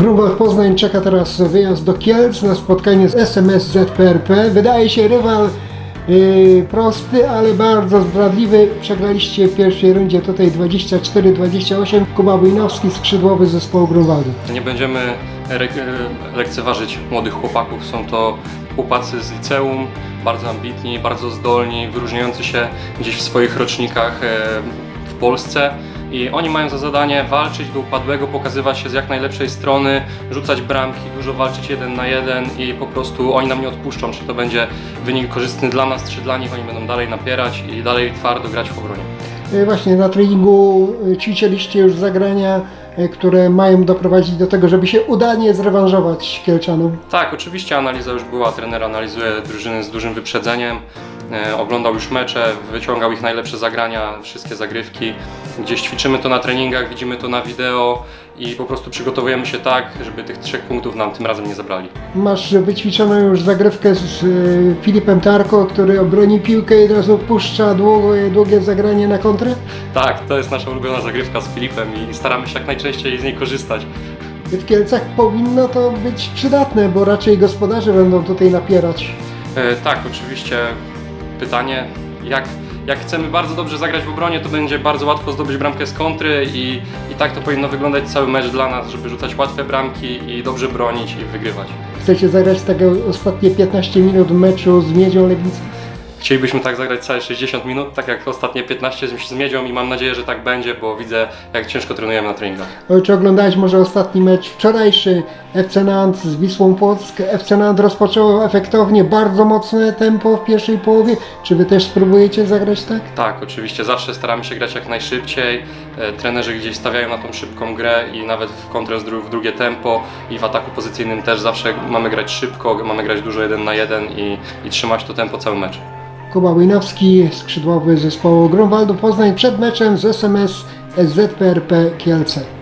Grunwald Poznań czeka teraz wyjazd do Kielc na spotkanie z SMS ZPRP. Wydaje się rywal yy, prosty, ale bardzo zdradliwy. Przegraliście w pierwszej rundzie tutaj 24-28. Kuba Bujnowski, skrzydłowy zespołu Grunwaldu. Nie będziemy re- lekceważyć młodych chłopaków. Są to chłopacy z liceum, bardzo ambitni, bardzo zdolni, wyróżniający się gdzieś w swoich rocznikach e, w Polsce. I oni mają za zadanie walczyć do upadłego, pokazywać się z jak najlepszej strony, rzucać bramki, dużo walczyć jeden na jeden i po prostu oni nam nie odpuszczą, czy to będzie wynik korzystny dla nas, czy dla nich. Oni będą dalej napierać i dalej twardo grać w obronie. Yy, Właśnie na treningu yy, ćwiczyliście już zagrania, yy, które mają doprowadzić do tego, żeby się udanie zrewanżować Kielczanom. Tak, oczywiście analiza już była, trener analizuje drużyny z dużym wyprzedzeniem, e, oglądał już mecze, wyciągał ich najlepsze zagrania, wszystkie zagrywki. Gdzieś ćwiczymy to na treningach, widzimy to na wideo i po prostu przygotowujemy się tak, żeby tych trzech punktów nam tym razem nie zabrali. Masz wyćwiczoną już zagrywkę z yy, Filipem Tarko, który obroni piłkę i od razu puszcza długie, długie zagranie na kontrę? Tak, to jest nasza ulubiona zagrywka z Filipem i staramy się jak najczęściej z niej korzystać. W Kielcach powinno to być przydatne, bo raczej gospodarze będą tutaj napierać. E, tak, oczywiście pytanie, jak, jak chcemy bardzo dobrze zagrać w obronie, to będzie bardzo łatwo zdobyć bramkę z kontry i, i tak to powinno wyglądać cały mecz dla nas, żeby rzucać łatwe bramki i dobrze bronić i wygrywać. Chcecie zagrać takie ostatnie 15 minut meczu z Miedzią Legnica? Chcielibyśmy tak zagrać całe 60 minut, tak jak ostatnie 15 z, Miedzią i mam nadzieję, że tak będzie, bo widzę jak ciężko trenujemy na treningach. Czy oglądałeś może ostatni mecz wczorajszy FC Nant z Wisłą Płock? FC Nant rozpoczęło efektownie, bardzo mocne tempo w pierwszej połowie. Czy wy też spróbujecie zagrać tak? Tak, oczywiście, zawsze staramy się grać jak najszybciej. E, trenerzy gdzieś stawiają na tą szybką grę i nawet w kontrę w drugie tempo i w ataku pozycyjnym też zawsze mamy grać szybko, mamy grać dużo jeden na jeden i, i trzymać to tempo cały mecz. Kuba Bujnowski, skrzydłowy zespołu Grunwaldu Poznań przed meczem z SMS ZPRP Kielce.